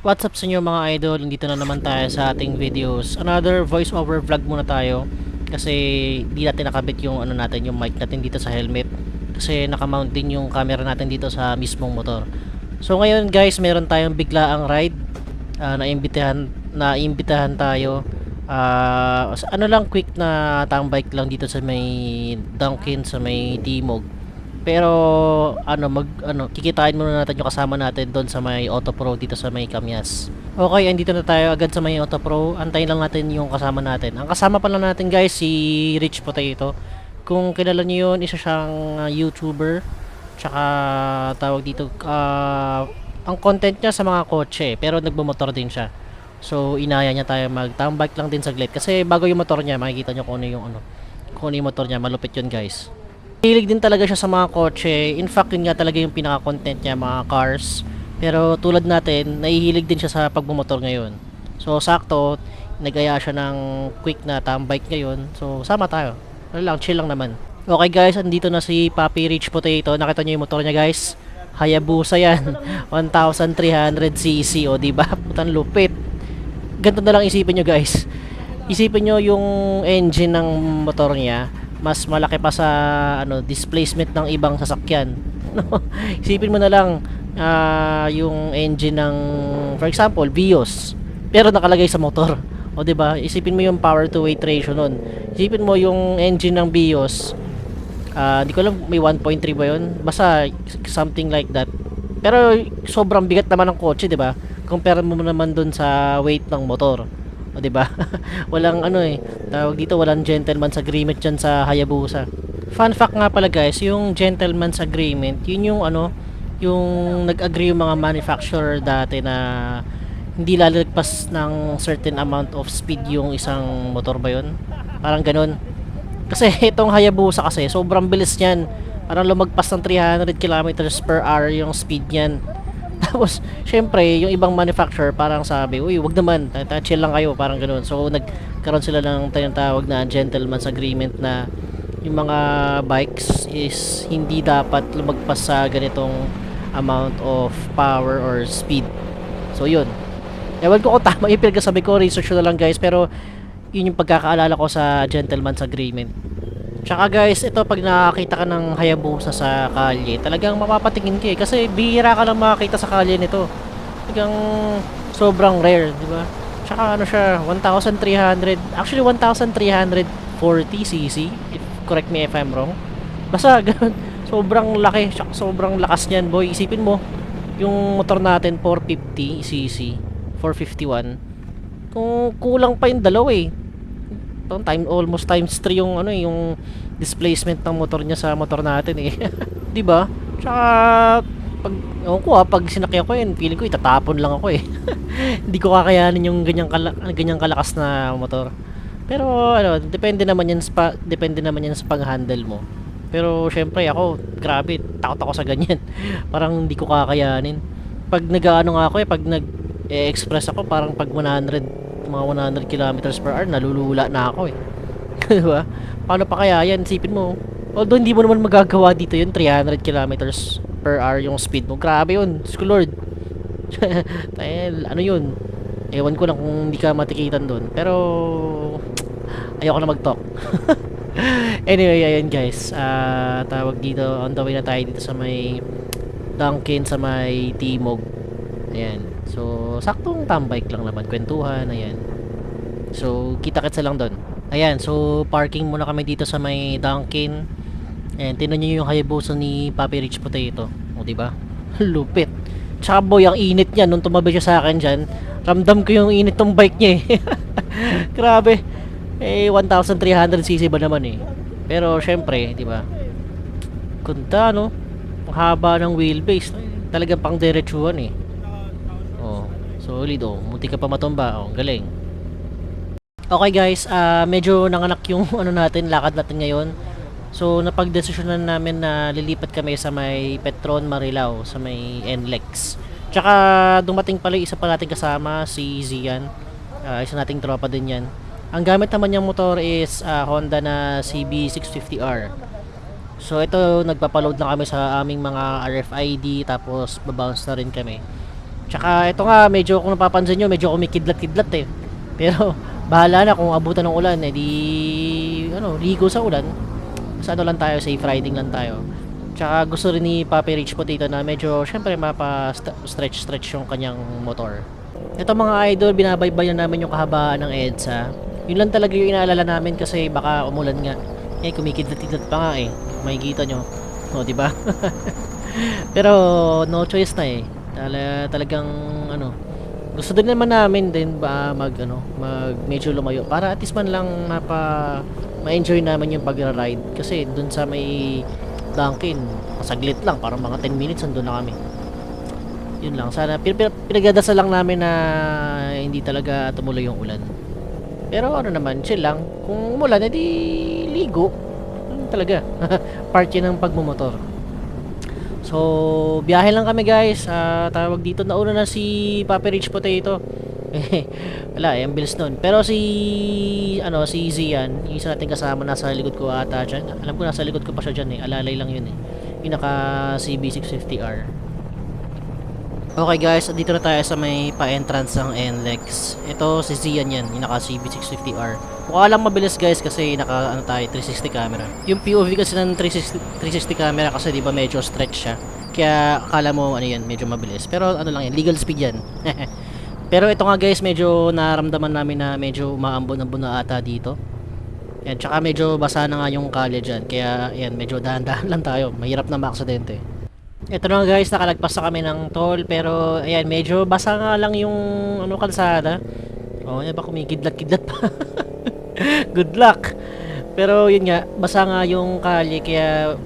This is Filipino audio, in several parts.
What's up sa inyo mga idol? Nandito na naman tayo sa ating videos. Another voice over vlog muna tayo. Kasi di natin nakabit yung ano natin, yung mic natin dito sa helmet. Kasi nakamount din yung camera natin dito sa mismong motor. So ngayon guys, meron tayong biglaang ride. Uh, naimbitahan, naimbitahan tayo. Ah, ano lang quick na tambike lang dito sa may Dunkin sa may Timog. Pero ano mag ano kikitain muna natin yung kasama natin doon sa may Auto Pro dito sa may Kamyas. Okay, andito na tayo agad sa may Auto Pro. Antayin lang natin yung kasama natin. Ang kasama pala natin guys si Rich Potato. Kung kilala niyo yun, isa siyang uh, YouTuber. Tsaka tawag dito uh, ang content niya sa mga kotse pero nagbumotor din siya. So inaya niya tayo mag-tambike lang din saglit kasi bago yung motor niya makikita niyo kung ano yung ano kung ano yung motor niya malupit yun guys. Hilig din talaga siya sa mga kotse. In fact, yun nga talaga yung pinaka-content niya, mga cars. Pero tulad natin, nahihilig din siya sa pagbumotor ngayon. So, sakto, nagaya siya ng quick na tambike ngayon. So, sama tayo. Ano lang, chill lang naman. Okay guys, andito na si Papi Rich Potato. Nakita niyo yung motor niya guys. Hayabusa yan. 1,300cc. O, diba? Putang lupit. Ganito na lang isipin nyo guys. Isipin nyo yung engine ng motor niya mas malaki pa sa ano displacement ng ibang sasakyan. No? Isipin mo na lang uh, yung engine ng for example, Vios pero nakalagay sa motor. O 'di ba? Isipin mo yung power to weight ratio nun. Isipin mo yung engine ng Vios uh, di ko alam may 1.3 ba yun? Basta something like that. Pero sobrang bigat naman ng kotse, 'di ba? Compare mo naman dun sa weight ng motor. O, di ba? walang ano eh, tawag dito, walang gentleman's agreement dyan sa Hayabusa. Fun fact nga pala guys, yung gentleman's agreement, yun yung ano, yung nag-agree yung mga manufacturer dati na hindi lalagpas ng certain amount of speed yung isang motor ba yun? Parang ganun. Kasi itong Hayabusa kasi, sobrang bilis niyan. Parang lumagpas ng 300 kilometers per hour yung speed niyan. Tapos, syempre, yung ibang manufacturer parang sabi, uy, wag naman, chill lang kayo, parang ganoon. So, nagkaroon sila ng tinatawag na gentleman's agreement na yung mga bikes is hindi dapat lumagpas sa ganitong amount of power or speed. So, yun. Ewan ko kung tama yung pinagkasabi ko, research na lang guys, pero yun yung pagkakaalala ko sa gentleman's agreement. Tsaka guys, ito pag nakakita ka ng Hayabusa sa kalye, talagang mapapatingin ka eh. Kasi bihira ka lang makakita sa kalye nito. Talagang sobrang rare, di ba? Tsaka ano siya, 1,300, actually 1,340cc, if correct me if I'm wrong. Basta ganun, sobrang laki, tsaka sobrang lakas niyan boy. Isipin mo, yung motor natin 450cc, 451. Kung kulang pa yung dalawa eh to time almost times 3 yung ano eh, yung displacement ng motor niya sa motor natin eh. 'Di ba? Tsaka pag ako ko ah, pag sinakyan ko yun, feeling ko itatapon lang ako eh. Hindi ko kakayanin yung ganyang kala, ganyang kalakas na motor. Pero ano, depende naman yan sa depende naman yan sa pag-handle mo. Pero syempre ako, grabe, takot ako sa ganyan. parang hindi ko kakayanin. Pag nag-ano nga ako eh, pag nag-express ako, parang pag 100 mga 100 kilometers per hour, nalulula na ako eh. diba? Paano pa kaya yan? Sipin mo. Although hindi mo naman magagawa dito yun, 300 kilometers per hour yung speed mo. Grabe yun. Diyos Lord. ano yun? Ewan ko lang kung hindi ka matikitan doon. Pero, ayoko na mag-talk. anyway, ayan guys. Uh, tawag dito, on the way na tayo dito sa may Dunkin sa may Timog. Ayan. So, saktong tambike lang naman. Kwentuhan, ayan. So, kita-kitsa lang doon. Ayan, so parking muna kami dito sa may Dunkin. Ayan, tinan nyo yung Hayabusa ni Papi Rich Potato. O, diba? Lupit. Tsaka boy, ang init niya nung tumabi siya sa akin dyan. Ramdam ko yung init ng bike niya eh. Grabe. Eh, 1,300cc ba naman eh. Pero, syempre, di ba? Kunta, no? Ang haba ng wheelbase. Talagang pang diretsuhan eh. Solid oh. Munti ka pa matumba. Oh, galing. Okay guys, uh, medyo nanganak yung ano natin, lakad natin ngayon. So napagdesisyonan namin na lilipat kami sa may Petron Marilao, sa may NLEX. Tsaka dumating pala isa pa nating kasama, si Zian. Uh, isa nating tropa din yan. Ang gamit naman niyang motor is uh, Honda na CB650R. So ito, nagpapaload na kami sa aming mga RFID tapos babounce na rin kami. Tsaka ito nga, medyo kung napapansin nyo, medyo kumikidlat-kidlat eh. Pero bahala na kung abutan ng ulan, eh di ano, ligo sa ulan. Sa ano lang tayo, safe riding lang tayo. Tsaka gusto rin ni Papi Rich Potato na medyo syempre mapa-stretch-stretch yung kanyang motor. Ito mga idol, binabaybayan namin yung kahabaan ng EDSA. Yun lang talaga yung inaalala namin kasi baka umulan nga. Eh, kumikidlat-kidlat pa nga eh. Makikita nyo. O, di ba? Pero no choice na eh. Tala, talagang ano, gusto din naman namin din ba mag ano, mag medyo lumayo para at least man lang mapa ma-enjoy naman yung pagra-ride kasi dun sa may Dunkin, saglit lang, parang mga 10 minutes andun na kami. Yun lang, sana pin, pin, pinagdadasal lang namin na hindi talaga tumuloy yung ulan. Pero ano naman, chill lang. Kung umulan, edi ligo. Yun talaga. Part yun ng pagmumotor. So, biyahe lang kami guys. Ah, tawag dito, nauna na si Papi Rich Potato. Wala, eh, ang bilis nun. Pero si, ano, si Zian, yung isa nating kasama, nasa likod ko ata dyan. Alam ko nasa likod ko pa siya dyan eh. Alalay lang yun eh. Yung naka CB650R. Okay guys, dito na tayo sa may pa-entrance ng NLEX. Ito si Zian yan, yung naka CB650R. Mukha lang mabilis guys kasi naka ano tayo, 360 camera. Yung POV kasi ng 360, 360 camera kasi di ba medyo stretch siya. Kaya akala mo ano yan, medyo mabilis. Pero ano lang yan, legal speed yan. Pero ito nga guys, medyo naramdaman namin na medyo umaambon-ambon na ata dito. Yan, tsaka medyo basa na nga yung kalye dyan. Kaya yan, medyo dahan-dahan lang tayo. Mahirap na maaksidente. Ito na guys, nakalagpas na kami ng toll. Pero ayan, medyo basa nga lang yung ano kalsada. Oh, yan ba kumikidlat-kidlat pa. Good luck. Pero yun nga, basa nga yung kalye kaya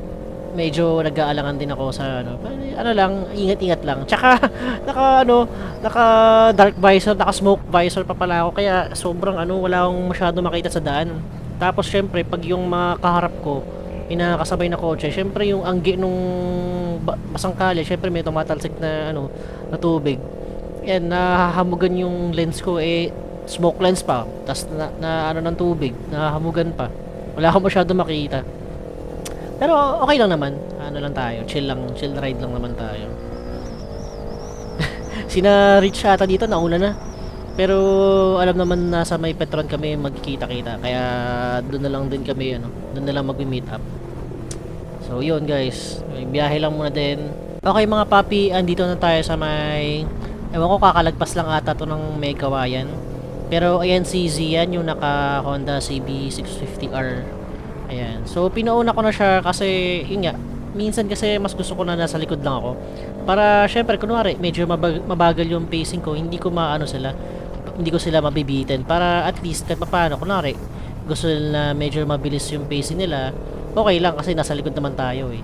medyo nag-aalangan din ako sa ano, ano lang, ingat-ingat lang. Tsaka naka ano, naka dark visor, naka smoke visor pa pala ako kaya sobrang ano, wala akong masyado makita sa daan. Tapos syempre, pag yung mga kaharap ko, inakasabay na kotse, syempre yung anggi nung ba- basang kalye, syempre may tumatalsik na ano, na tubig. Yan, nahahamugan yung lens ko eh smoke lens pa. Tapos na, na ano ng tubig, nahahamugan pa. Wala akong masyado makita. Pero okay lang naman. Ano lang tayo, chill lang, chill ride lang naman tayo. Sina Rich ata dito nauna na. Pero alam naman nasa may Petron kami magkikita-kita. Kaya doon na lang din kami ano, doon na lang magmi-meet up. So yun guys, may biyahe lang muna din. Okay mga papi, andito na tayo sa may Ewan ko kakalagpas lang ata to ng may kawayan. Pero ayan si Zian yung naka Honda CB650R. Ayan. So pinauna ko na siya kasi yun nga, minsan kasi mas gusto ko na nasa likod lang ako. Para syempre kunwari medyo mabag- mabagal yung pacing ko, hindi ko maano sila, hindi ko sila mabibitin para at least kahit paano kunwari gusto nila medyo mabilis yung pacing nila, okay lang kasi nasa likod naman tayo eh.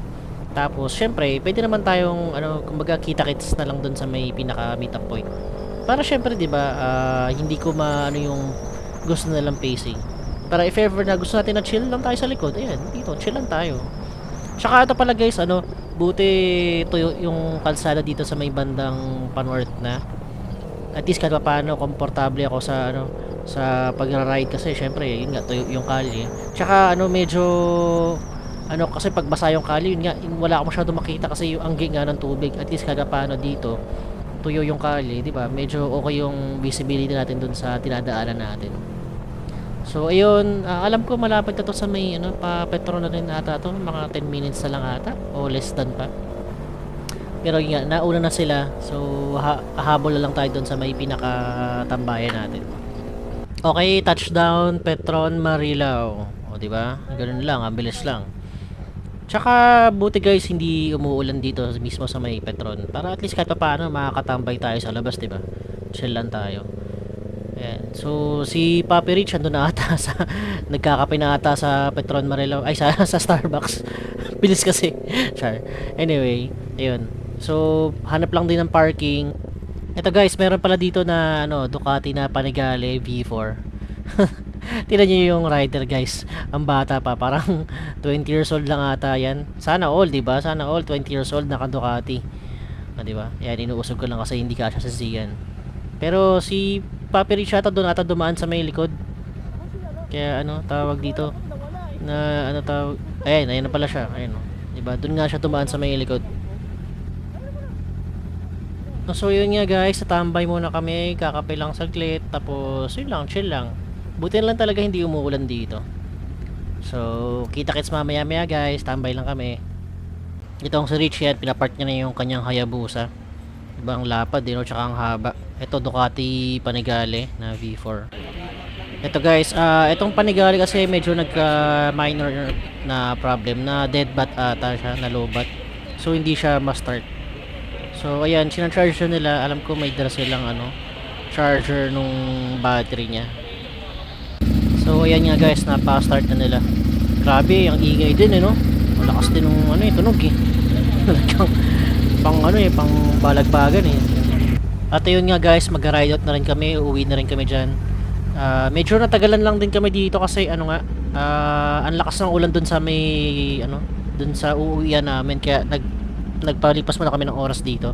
Tapos, syempre, pwede naman tayong, ano, kumbaga, kita-kits na lang dun sa may pinaka meetup point. Para syempre, di ba, ah, hindi ko maano yung gusto nilang pacing. Para if ever na gusto natin na chill lang tayo sa likod, ayan, dito, chill lang tayo. Tsaka ito pala guys, ano, buti tuyo yung kalsada dito sa may bandang panworth na. At least kahit paano, komportable ako sa, ano, sa pag-ride kasi syempre, yun nga, tuyo yung kalye. Tsaka, ano, medyo ano kasi pag basa yung kali yun nga wala ako masyado makita kasi yung anggi nga ng tubig at least kada paano dito tuyo yung kali di ba? Medyo okay yung visibility natin dun sa tinadaanan natin. So ayun ah, alam ko malapit na to sa may ano pa petro na rin ata to mga 10 minutes na lang ata o less than pa. Pero yun nga nauna na sila so ha hahabol na lang tayo dun sa may pinakatambayan natin okay touchdown Petron Marilao o di ba ganun lang ang bilis lang Tsaka buti guys hindi umuulan dito mismo sa may Petron. Para at least kahit paano makakatambay tayo sa labas, 'di ba? Chill lang tayo. Ayan. So si Papi Rich ando na ata sa nagkakape na ata sa Petron Marilo ay sa sa Starbucks. Bilis kasi. Char. Anyway, ayun. So hanap lang din ng parking. Ito guys, meron pala dito na ano, Ducati na Panigale V4. Tingnan niyo yung rider guys. Ang bata pa, parang 20 years old lang ata yan. Sana all, 'di ba? Sana all 20 years old naka Ducati. Ah, 'di ba? Yan inuusog ko lang kasi hindi kasya sa Zian. Pero si Papi Rich ata doon ata dumaan sa may likod. Kaya ano, tawag dito na ano tawag ayun, ayun na pala siya. Ayun, oh. 'di ba? Doon nga siya dumaan sa may likod. So yun nga guys, tatambay muna kami, kakape lang saglit, tapos yun lang, chill lang. Buti lang talaga hindi umuulan dito. So, kita kits mamaya maya guys, tambay lang kami. Ito ang si Rich yan, pinapark niya na yung kanyang Hayabusa. Ibang lapad din, no? tsaka ang haba. Ito Ducati Panigale na V4. Ito guys, ah itong Panigale kasi medyo nagka minor na problem na dead bat ata siya, na low bat. So hindi siya ma-start. So ayan, sinacharge siya nila. Alam ko may dala silang ano, charger nung battery niya. So ayan nga guys, napa-start na nila. Grabe, ang ingay din eh no. Malakas din ng ano eh, tunog eh. Pang ano eh, pang balagbagan eh. At ayun nga guys, mag-ride out na rin kami, uuwi na rin kami dyan. Ah, medyo natagalan lang din kami dito kasi ano nga, ah, ang lakas ng ulan dun sa may ano, dun sa uuwian namin kaya nag nagpalipas muna kami ng oras dito.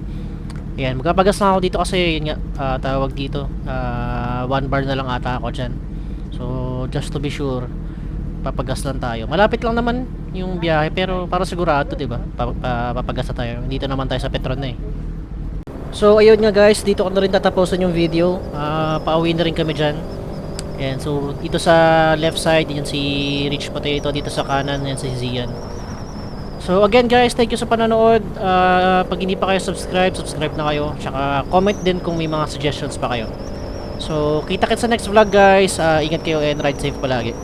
Ayan, magpapagas na ako dito kasi yun nga, ah, tawag dito, ah, one bar na lang ata ako dyan. So, just to be sure, papagas lang tayo. Malapit lang naman yung biyahe pero para sigurado, 'di ba? Pa, pa- papagas na tayo. Dito naman tayo sa Petron na eh. So, ayun nga guys, dito ko na rin tatapusin yung video. Ah, pauwi na rin kami dyan. Ayan, so dito sa left side, yun si Rich Potato. Dito sa kanan, yan si Zian. So again guys, thank you sa panonood. Ah, pag hindi pa kayo subscribe, subscribe na kayo. Tsaka comment din kung may mga suggestions pa kayo. So, kita kits sa next vlog guys. Ah, ingat kayo and ride safe palagi.